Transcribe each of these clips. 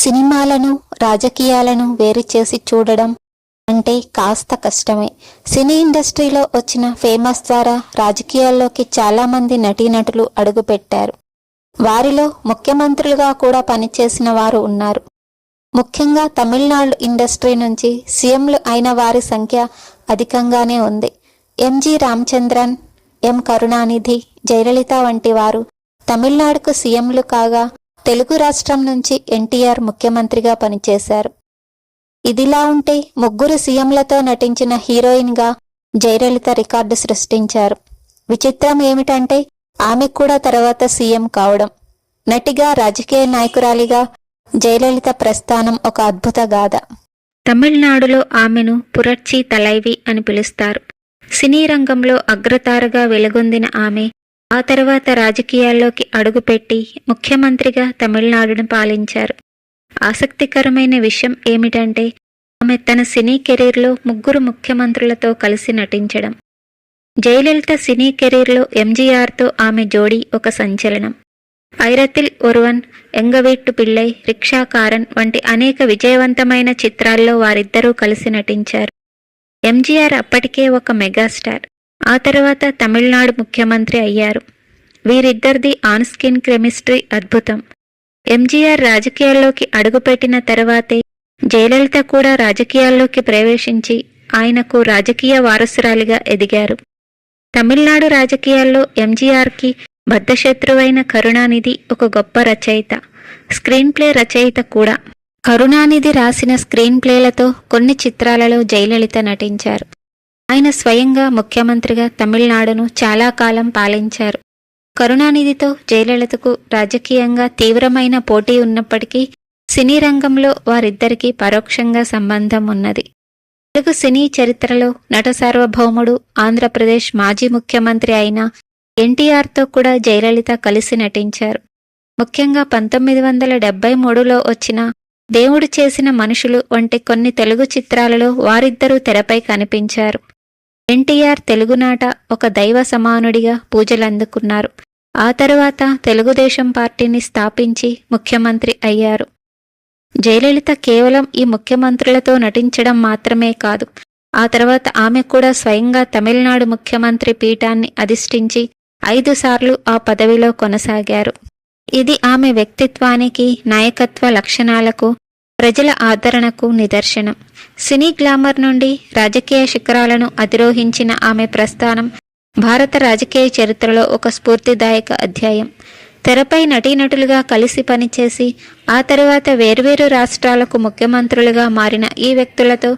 సినిమాలను రాజకీయాలను వేరు చేసి చూడడం అంటే కాస్త కష్టమే. సినీ ఇండస్ట్రీలో వచ్చిన ఫేమస్ ద్వారా రాజకీయాల్లోకి చాలామంది నటీనటులు అడుగుపెట్టారు. వారిలో ముఖ్యమంత్రులుగా కూడా పనిచేసిన వారు ఉన్నారు. ముఖ్యంగా తమిళనాడు ఇండస్ట్రీ నుంచి సీఎంలు అయిన వారి సంఖ్య అధికంగానే ఉంది. ఎంజి రామచంద్రన్ ఎం కరుణానిధి జయలలిత వంటి వారు తమిళనాడుకు సీఎంలు కాగా తెలుగు రాష్ట్రం నుంచి ఎన్టీఆర్ ముఖ్యమంత్రిగా పనిచేశారు. ఇదిలా ఉంటే ముగ్గురు సీఎంలతో నటించిన హీరోయిన్గా జయలలిత రికార్డు సృష్టించారు. విచిత్రం ఏమిటంటే ఆమె కూడా తర్వాత సీఎం కావడం. నటిగా రాజకీయ నాయకురాలిగా జయలలిత ప్రస్థానం ఒక అద్భుత గాథ. తమిళనాడులో ఆమెను పురర్చి తలైవి అని పిలుస్తారు. సినీ రంగంలో అగ్రతారగా వెలుగొందిన ఆమె ఆ తర్వాత రాజకీయాల్లోకి అడుగుపెట్టి ముఖ్యమంత్రిగా తమిళనాడును పాలించారు. ఆసక్తికరమైన విషయం ఏమిటంటే ఆమె తన సినీ కెరీర్లో ముగ్గురు ముఖ్యమంత్రులతో కలిసి నటించడం. జయలలిత సినీ కెరీర్లో ఎంజీఆర్తో ఆమె జోడీ ఒక సంచలనం. ఐరతిల్ ఒరువన్ ఎంగవీట్టు రిక్షా రిక్షాకారన్ వంటి అనేక విజయవంతమైన చిత్రాల్లో వారిద్దరూ కలిసి నటించారు. ఎంజీఆర్ అప్పటికే ఒక మెగాస్టార్. ఆ తర్వాత తమిళనాడు ముఖ్యమంత్రి అయ్యారు. వీరిద్దరిది ఆన్ స్కిన్ కెమిస్ట్రీ అద్భుతం. ఎంజీఆర్ రాజకీయాల్లోకి అడుగుపెట్టిన తర్వాతే జయలలిత కూడా రాజకీయాల్లోకి ప్రవేశించి ఆయనకు రాజకీయ వారసురాలిగా ఎదిగారు. తమిళనాడు రాజకీయాల్లో ఎంజీఆర్కి బద్ధశత్రువైన కరుణానిధి ఒక గొప్ప రచయిత స్క్రీన్ ప్లే రచయిత కూడా. కరుణానిధి రాసిన స్క్రీన్ ప్లేలతో కొన్ని చిత్రాలలో జయలలిత నటించారు. ఆయన స్వయంగా ముఖ్యమంత్రిగా తమిళనాడును చాలా కాలం పాలించారు. కరుణానిధితో జయలలితకు రాజకీయంగా తీవ్రమైన పోటీ ఉన్నప్పటికీ సినీ రంగంలో వారిద్దరికీ పరోక్షంగా సంబంధం ఉన్నది. తెలుగు సినీ చరిత్రలో నట సార్వభౌముడు ఆంధ్రప్రదేశ్ మాజీ ముఖ్యమంత్రి అయిన ఎన్టీఆర్తో కూడా జయలలిత కలిసి నటించారు. ముఖ్యంగా పంతొమ్మిది వందల డెబ్బై మూడులో వచ్చిన దేవుడు చేసిన మనుషులు వంటి కొన్ని తెలుగు చిత్రాలలో వారిద్దరూ తెరపై కనిపించారు. ఎన్టీఆర్ తెలుగునాట ఒక దైవ సమానుడిగా పూజలందుకున్నారు. ఆ తరువాత తెలుగుదేశం పార్టీని స్థాపించి ముఖ్యమంత్రి అయ్యారు. జయలలిత కేవలం ఈ ముఖ్యమంత్రులతో నటించడం మాత్రమే కాదు ఆ తర్వాత ఆమె కూడా స్వయంగా తమిళనాడు ముఖ్యమంత్రి పీఠాన్ని అధిష్ఠించి ఐదు సార్లు ఆ పదవిలో కొనసాగారు. ఇది ఆమె వ్యక్తిత్వానికి నాయకత్వ లక్షణాలకు ప్రజల ఆదరణకు నిదర్శనం. సినీ గ్లామర్ నుండి రాజకీయ శిఖరాలను అధిరోహించిన ఆమె ప్రస్థానం భారత రాజకీయ చరిత్రలో ఒక స్ఫూర్తిదాయక అధ్యాయం. తెరపై నటీనటులుగా కలిసి పనిచేసి ఆ తర్వాత వేర్వేరు రాష్ట్రాలకు ముఖ్యమంత్రులుగా మారిన ఈ వ్యక్తులతో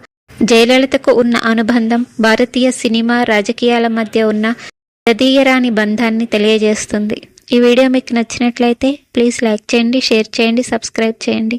జయలలితకు ఉన్న అనుబంధం భారతీయ సినిమా రాజకీయాల మధ్య ఉన్న తదీయరాని బంధాన్ని తెలియజేస్తుంది. ఈ వీడియో మీకు నచ్చినట్లయితే ప్లీజ్ లైక్ చేయండి షేర్ చేయండి సబ్స్క్రైబ్ చేయండి.